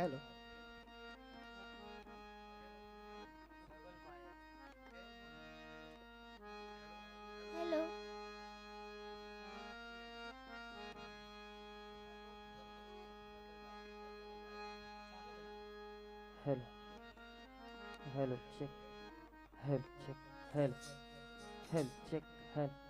Hello. Hello. Hello. Hello, check. Hello, check. Hello. Hello, check. Hello.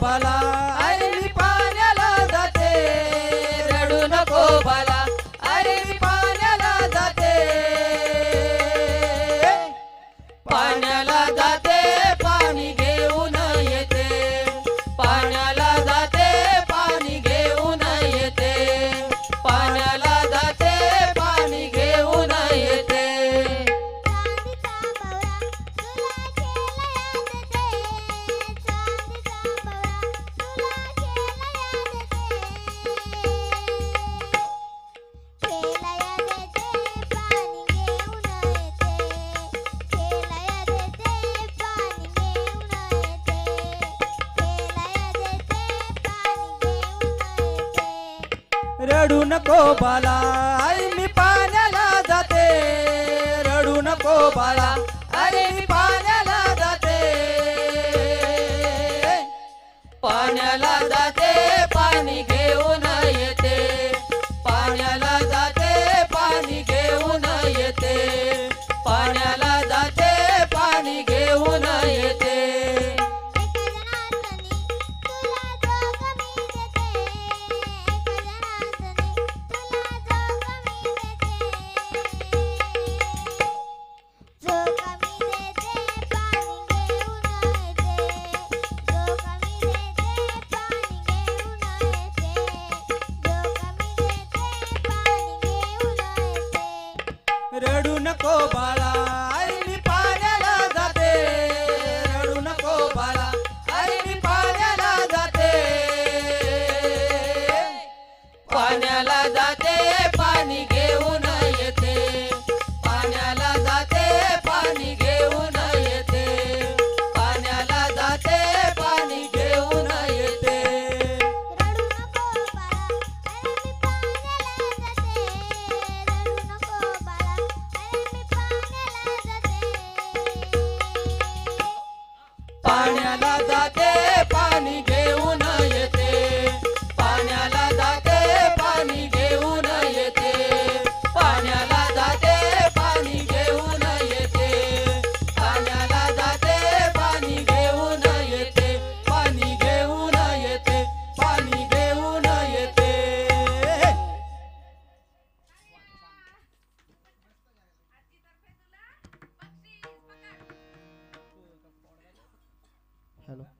bala रडू नको बाला आई मी पाण्याला जाते. रडू नको बाला आई मी पाण्याला जाते. पाण्याला जाते. रडू नको बाळा. i love nada Hello.